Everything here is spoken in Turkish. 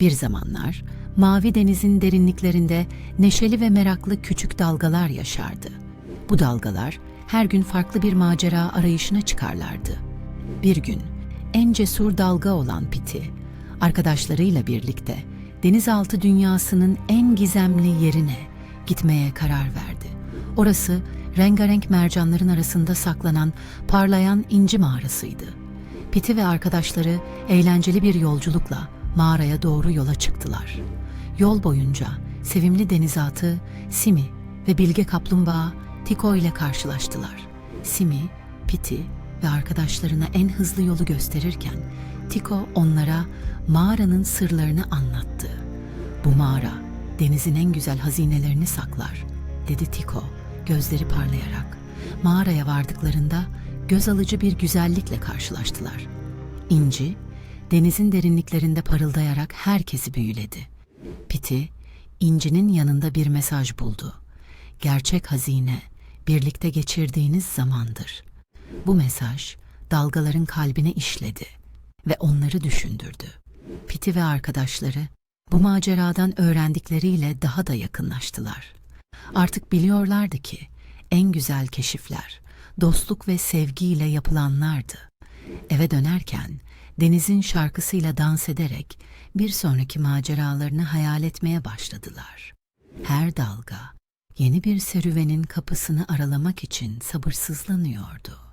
Bir zamanlar mavi denizin derinliklerinde neşeli ve meraklı küçük dalgalar yaşardı. Bu dalgalar her gün farklı bir macera arayışına çıkarlardı. Bir gün en cesur dalga olan Piti, arkadaşlarıyla birlikte denizaltı dünyasının en gizemli yerine gitmeye karar verdi. Orası rengarenk mercanların arasında saklanan parlayan inci mağarasıydı. Piti ve arkadaşları eğlenceli bir yolculukla mağaraya doğru yola çıktılar. Yol boyunca sevimli denizatı Simi ve bilge kaplumbağa Tiko ile karşılaştılar. Simi, Piti ve arkadaşlarına en hızlı yolu gösterirken Tiko onlara mağaranın sırlarını anlattı. Bu mağara denizin en güzel hazinelerini saklar, dedi Tiko gözleri parlayarak. Mağaraya vardıklarında göz alıcı bir güzellikle karşılaştılar. İnci, denizin derinliklerinde parıldayarak herkesi büyüledi. Piti, İnci'nin yanında bir mesaj buldu. Gerçek hazine, birlikte geçirdiğiniz zamandır. Bu mesaj, dalgaların kalbine işledi ve onları düşündürdü. Piti ve arkadaşları, bu maceradan öğrendikleriyle daha da yakınlaştılar. Artık biliyorlardı ki, en güzel keşifler, dostluk ve sevgiyle yapılanlardı. Eve dönerken denizin şarkısıyla dans ederek bir sonraki maceralarını hayal etmeye başladılar. Her dalga yeni bir serüvenin kapısını aralamak için sabırsızlanıyordu.